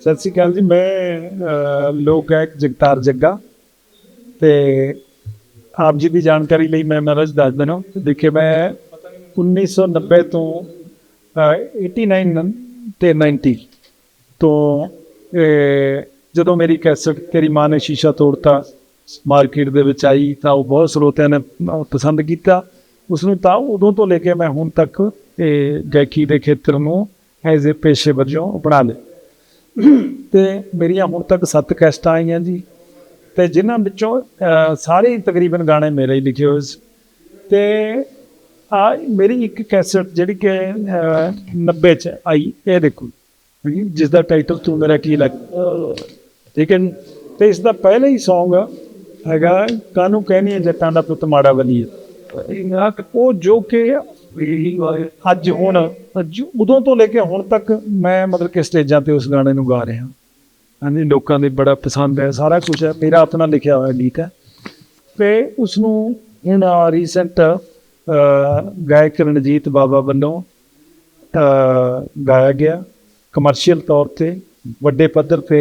ਸਤਿ ਸ਼੍ਰੀ ਅਕਾਲ ਜੀ ਮੈਂ ਲੋਕ ਗਾਇਕ ਜਗਤਾਰ ਜੱਗਾ ਤੇ ਆਪ ਜੀ ਦੀ ਜਾਣਕਾਰੀ ਲਈ ਮੈਂ ਮਹਾਰਾਜ ਦੱਸ ਦਿੰਦਾ ਦੇਖੇ ਮੈਂ 1990 ਤੋਂ ਅਹ, 89 ਤੇ 90 ਤੋਂ ਜਦੋਂ ਮੇਰੀ ਕੈਸਟ ਤੇਰੀ ਮਾਂ ਨੇ ਸ਼ੀਸ਼ਾ ਤੋੜਤਾ ਮਾਰਕੀਟ ਦੇ ਵਿੱਚ ਆਈ ਤਾਂ ਉਹ ਬਹੁਤ ਸਰੋਤਿਆਂ ਨੇ ਪਸੰਦ ਕੀਤਾ। ਉਸ ਨੂੰ ਤਾਂ ਉਦੋਂ ਤੋਂ ਲੈ ਕੇ ਮੈਂ ਹੁਣ ਤੱਕ ਇਹ ਗਾਇਕੀ ਦੇ ਖੇਤਰ ਨੂੰ ਐਜ਼ ਅ ਪੇਸ਼ੇ ਵਜੋਂ ਅਪਣਾ ਲਿਆ। ਤੇ ਮੇਰੀਆਂ ਹੁਣ ਤੱਕ 7 ਕੈਸਟਾਂ ਆਈਆਂ ਜੀ। ਤੇ ਜਿਨ੍ਹਾਂ ਵਿੱਚੋਂ ਸਾਰੇ ਤਕਰੀਬਨ ਗਾਣੇ ਮੇਰੇ ਹੀ ਲਿਖੇ ਹੋਏ ਸੀ। ਤੇ ਆ ਮੇਰੀ ਇੱਕ ਕੈਸਟ ਜਿਹੜੀ ਕਿ ਅਹ, 90 ਚ ਆਈ ਇਹ ਦੇਖੋ ਜੀ, ਜਿਸ ਦਾ ਟਾਈਟਲ ਤੂੰ ਮੇਰਾ ਕੀ ਲੱਗ ਠੀਕ ਹੈ ਜੀ? ਤੇ ਇਸ ਦਾ ਪਹਿਲਾ ਹੀ Song ਹੈਗਾ ਕਾਨੂੰ ਕਹਿਣੀ ਹੈ ਜੱਟਾਂ ਦਾ ਪੁੱਤ ਮਾੜਾ ਬਲੀਏ? ਉਹ ਜੋ ਕਿ ਅੱਜ ਹੁਣ, ਅੱਜ ਉਦੋਂ ਤੋਂ ਲੈ ਕੇ ਹੁਣ ਤੱਕ ਮੈਂ ਮਤਲਬ ਕਿ ਸਟੇਜਾਂ ਤੇ ਉਸ ਗਾਣੇ ਨੂੰ ਗਾ ਰਿਹਾ। ਹਾਂਜੀ, ਲੋਕਾਂ ਦੇ ਬੜਾ ਪਸੰਦ ਹੈ, ਸਾਰਾ ਕੁਝ ਹੈ, ਮੇਰਾ ਆਪਣਾ ਲਿਖਿਆ ਹੋਇਆ ਗੀਤ ਹੈ। ਤੇ ਉਸ ਨੂੰ ਹੁਣ ਰੀਸੈਂਟ ਗਾਇਕ ਰਣਜੀਤ ਬਾਬਾ ਵੱਲੋਂ ਗਾਇਆ ਗਿਆ ਕਮਰਸ਼ੀਅਲ ਤੌਰ ਤੇ, ਵੱਡੇ ਪੱਧਰ ਤੇ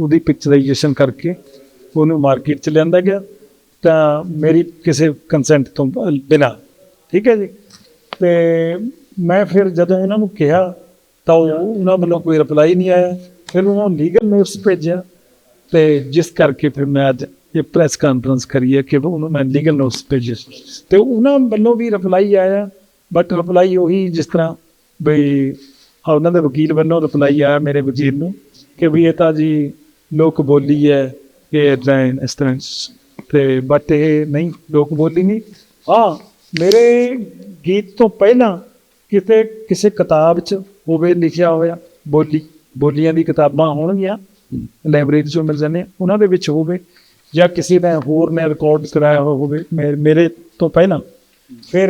ਉਹਦੀ ਪਿਕਚਰਾਈਜੇਸ਼ਨ ਕਰਕੇ ਉਹਨੂੰ ਮਾਰਕੀਟ ਚ ਲਿਆਂਦਾ ਗਿਆ। ਤਾਂ ਮੇਰੀ ਕਿਸੇ ਕੰਸੈਂਟ ਤੋਂ ਬਿਨਾ, ਠੀਕ ਹੈ ਜੀ? ਤੇ ਮੈਂ ਫਿਰ ਜਦੋਂ ਇਹਨਾਂ ਨੂੰ ਕਿਹਾ, ਤਾਂ ਉਹਨਾਂ ਵੱਲੋਂ ਕੋਈ ਰਿਪਲਾਈ ਨਹੀਂ ਆਇਆ। ਫਿਰ ਉਹਨਾਂ ਨੂੰ ਲੀਗਲ ਨੋਟਿਸ ਭੇਜਿਆ ਤੇ ਜਿਸ ਕਰਕੇ ਫਿਰ ਮੈਂ ਅੱਜ ਇਹ ਪ੍ਰੈਸ ਕਾਨਫਰੰਸ ਕਰੀ ਹੈ ਕਿ ਉਹਨੂੰ ਮੈਂ ਲੀਗਲ ਨੋਟਿਸ ਭੇਜਿਆ। ਤੇ ਉਹਨਾਂ ਵੱਲੋਂ ਵੀ ਰਿਪਲਾਈ ਆਇਆ ਬਟ ਰਿਪਲਾਈ ਉਹੀ ਜਿਸ ਤਰ੍ਹਾਂ ਬਈ ਉਹਨਾਂ ਦੇ ਵਕੀਲ ਵੱਲੋਂ ਰਿਪਲਾਈ ਆਇਆ ਮੇਰੇ ਵਕੀਲ ਨੂੰ ਕਿ ਵੀ ਇਹ ਤਾਂ ਜੀ ਲੋਕ ਬੋਲੀ ਹੈ ਕਿ ਏਦਾਂ ਇਸ ਤਰ੍ਹਾਂ। ਤੇ ਬਟ ਇਹ ਨਹੀਂ, ਲੋਕ ਬੋਲੀ ਨਹੀਂ। ਹਾਂ ਮੇਰੇ ਗੀਤ ਤੋਂ ਪਹਿਲਾਂ ਕਿਤੇ ਕਿਸੇ ਕਿਤਾਬ 'ਚ ਹੋਵੇ ਲਿਖਿਆ ਹੋਇਆ ਬੋਲੀ ਬੋਲੀਆਂ ਦੀ ਕਿਤਾਬਾਂ ਹੋਣਗੀਆਂ ਲਾਇਬ੍ਰੇਰੀ 'ਚੋਂ ਮਿਲ ਜਾਂਦੇ ਉਹਨਾਂ ਦੇ ਵਿੱਚ ਹੋਵੇ ਜਾਂ ਕਿਸੇ ਨੇ ਹੋਰ ਨੇ ਰਿਕਾਰਡ ਕਰਾਇਆ ਹੋਵੇ ਮੇਰੇ ਤੋਂ ਪਹਿਲਾਂ ਫਿਰ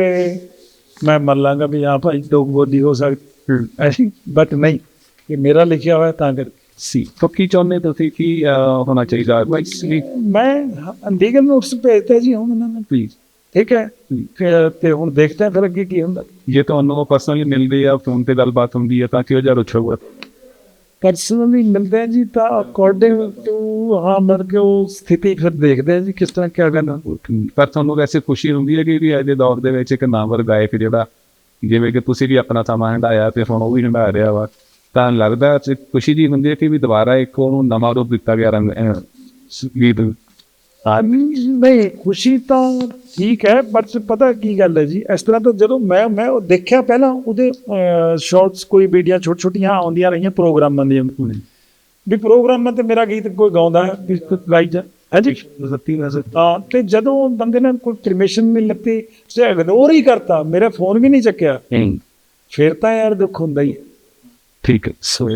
ਮੈਂ ਮੰਨ ਲਾਂਗਾ ਵੀ ਹਾਂ ਭਾਈ ਲੋਕ ਬੋਲੀ ਹੋ ਸਕਦੀ। ਐਸੀ ਬਟ ਨਹੀਂ ਇਹ ਮੇਰਾ ਲਿਖਿਆ ਹੋਇਆ ਤਾਂ ਕਰ ਸੀ। ਤਾਂ ਕੀ ਚਾਹੁੰਦੇ ਤੁਸੀਂ ਕੀ ਹੋਣਾ ਚਾਹੀਦਾ? ਮੈਂ ਲੀਗਲ ਨੋਟਿਸ ਭੇਜਤਾ ਜੀ ਹੁਣ ਨੇ। ਪਲੀਜ਼ ਠੀਕ ਹੈ? ਫਿਰ ਤੇ ਹੁਣ ਦੇਖਦੇ ਹਾਂ ਫਿਰ ਅੱਗੇ ਕੀ ਹੁੰਦਾ। ਜੇ ਤੁਹਾਨੂੰ ਪਰਸਨਲੀ ਮਿਲਦੇ ਆ ਫੋਨ ਤੇ ਗੱਲਬਾਤ ਹੁੰਦੀ ਹੈ ਤਾਂ ਕਿਹੋ ਜਿਹਾ ਰੁੱਖ ਹੋਊਗਾ? ਪਰਸਨਲੀ ਮਿਲਦੇ ਜੀ ਤਾਂ ਅਕੋਰਡਿੰਗ ਟੂ ਹਾਂ ਮਤਲਬ ਕਿ ਉਹ ਸਥਿਤੀ ਫਿਰ ਦੇਖਦੇ ਆ ਜੀ ਕਿਸ ਤਰ੍ਹਾਂ ਕਿਆ ਕਰਨਾ। ਪਰ ਤੁਹਾਨੂੰ ਵੈਸੇ ਖੁਸ਼ੀ ਹੁੰਦੀ ਹੈ ਕਿ ਵੀ ਅੱਜ ਦੇ ਦੌਰ ਦੇ ਵਿੱਚ ਇੱਕ ਨਾਮਵਰ ਗਾਇਕ ਜਿਹੜਾ ਜਿਵੇਂ ਕਿ ਤੁਸੀਂ ਵੀ ਆਪਣਾ ਸਮਾਂ ਹੰਡਾਇਆ ਤੇ ਹੁਣ ਉਹ ਵੀ ਹੰਡਾ ਰਿਹਾ ਵਾ ਤਾਂ ਲੱਗਦਾ ਕਿ ਖੁਸ਼ੀ ਜੀ ਹੁੰਦੀ ਹੈ ਕਿ ਵੀ ਦੁਬਾਰਾ ਇੱਕ ਉਹਨੂੰ ਨਵਾਂ ਰੂਪ ਦਿੱਤਾ ਗਿਆ ਰੰਗ ਸੰਗੀਤ ਨਹੀਂ ਖੁਸ਼ੀ ਤਾਂ ਠੀਕ ਹੈ ਬਟ ਪਤਾ ਕੀ ਗੱਲ ਹੈ ਜੀ ਇਸ ਤਰ੍ਹਾਂ ਤਾਂ ਜਦੋਂ ਮੈਂ ਮੈਂ ਉਹ ਦੇਖਿਆ ਪਹਿਲਾਂ ਉਹਦੇ ਸ਼ਾਰਟਸ ਕੋਈ ਵੀਡੀਓ ਛੋਟ ਛੋਟੀਆਂ ਆਉਂਦੀਆਂ ਰਹੀਆਂ ਪ੍ਰੋਗਰਾਮਾਂ ਦੀਆਂ ਵੀ ਪ੍ਰੋਗਰਾਮਾਂ ਤੇ ਮੇਰਾ ਗੀਤ ਕੋਈ ਗਾਉਂਦਾ ਹੈ ਵੀ ਗਾਈ ਜਾ ਹਾਂਜੀ ਵੈਸੇ ਹਾਂ ਤੇ ਜਦੋਂ ਬੰਦੇ ਨੇ ਕੋਈ ਪਰਮਿਸ਼ਨ ਨਹੀਂ ਲੱਤੀ ਤੇ ਇਗਨੋਰ ਹੀ ਕਰਤਾ ਮੇਰਾ ਫੋਨ ਵੀ ਨਹੀਂ ਚੱਕਿਆ। ਫਿਰ ਤਾਂ ਯਾਰ ਦੁੱਖ ਹੁੰਦਾ ਹੀ ਹੈ। ਠੀਕ ਹੈ। ਸੋ